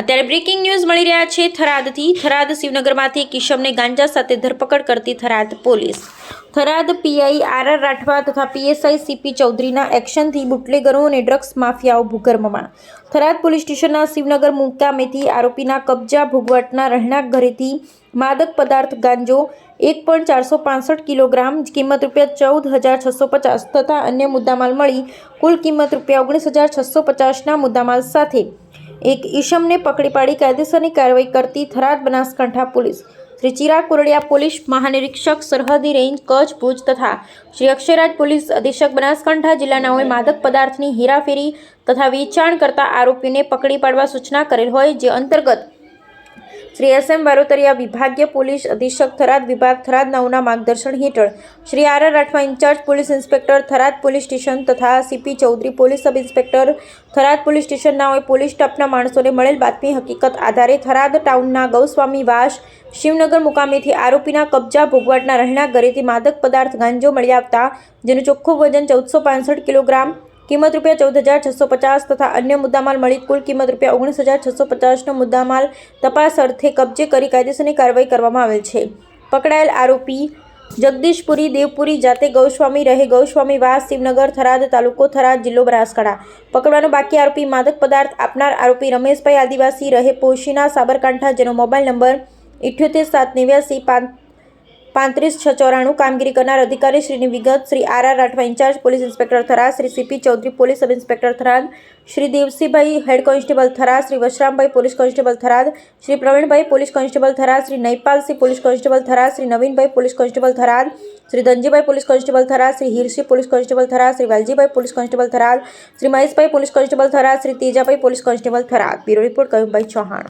અત્યારે breaking news મળી રહ્યા છે થરાદથી. થરાદ શિવનગરમાંથી કિશમને ગાંજા સાથે ધરપકડ કરતી Tharad police. Tharad PI R R Rathwa તથા પીએસઆઈ સીપી ચૌધરીના એક્શનથી બુટલેગરો અને ડ્રગ્સ માફિયાઓ ભૂગર્ભમાં. થરાદ પોલીસ સ્ટેશનના શિવનગર મુકામેથી આરોપીના કબજા ભોગવટના રહેણાંક ઘરેથી માદક પદાર્થ ગાંજો એક પોઈન્ટ ચારસો પાસઠ કિલોગ્રામ, કિંમત રૂપિયા ચૌદ હજાર છસો પચાસ તથા અન્ય મુદ્દામાલ મળી કુલ કિંમત રૂપિયા ઓગણીસ હજાર છસો પચાસના મુદ્દામાલ સાથે એક ઈશમને પકડી પાડી કાયદેસરની કાર્યવાહી કરતી થરાદ બનાસકાંઠા પોલીસ. શ્રી ચિરાગ કોરડિયા પોલીસ મહાનિરીક્ષક, સરહદી રેન્જ, કચ્છ, ભુજ તથા શ્રી અક્ષયરાજ પોલીસ અધિક્ષક બનાસકાંઠા જિલ્લાનાઓએ માદક પદાર્થની હેરાફેરી તથા વેચાણ કરતા આરોપીને પકડી પાડવા સૂચના કરેલ હોય, જે અંતર્ગત શ્રી એસ એમ બારોતરિયા વિભાગીય પોલીસ અધિક્ષક થરાદ વિભાગ થરાદ નવના માર્ગદર્શન હેઠળ Shri R R Rathwa incharge police inspector Tharad police station તથા C P Chaudhary police sub inspector Tharad police સ્ટેશનના પોલીસ સ્ટાફના માણસોને મળેલ બાતમી હકીકત આધારે થરાદ ટાઉનના ગૌસ્વામી વાસ શિવનગર મુકામેથી આરોપીના કબજા ભોગવાટના રહેણાંક ઘરેથી માદક પદાર્થ ગાંજો મળી આવતા જેનું ચોખ્ખું વજન ચૌદસો કિલોગ્રામ કિંમત રૂપિયા ચૌદ હજાર છસો પચાસ તથા અન્ય મુદ્દામાલ મળી કુલ કિંમત રૂપિયા ઓગણીસ હજાર છસો પચાસનો મુદ્દામાલ તપાસ અર્થે કબજે કરી કાયદેસરની કાર્યવાહી કરવામાં આવેલ છે. પકડાયેલ આરોપી જગદીશપુરી દેવપુરી જાતે ગૌસ્વામી રહે ગૌસ્વામી વાસ શિવનગર થરાદ તાલુકો થરાદ જિલ્લો બનાસકાંઠા. પકડવાનો બાકી આરોપી માદક પદાર્થ આપનાર આરોપી રમેશભાઈ આદિવાસી રહે પોશીના સાબરકાંઠા, જેનો મોબાઈલ નંબર ઇઠ્યોતેર સાત નેવ્યાસી પાંચ પાંત્રીસ છ ચોરાણું કામગીરી કરનાર અધિકારી શ્રીની વિગત Shri R R Rathwa incharge police inspector Thara Shri C P Chaudhary police sub inspector Tharad Shri Devsinhbhai head constable Thara Shri Vashrambhai police constable Tharad Shri Pravinbhai police constable Thara Shri Naipalsinh police constable Thara Shri Navinbhai police constable Tharad Shri Dhanjibhai police constable Thara Shri Hirsinh police constable Thara Shri Valjibhai police constable Tharad Shri Maheshbhai police constable Thara Shri Tejabhai police constable Tharad bureau report Kayubhai Chauhan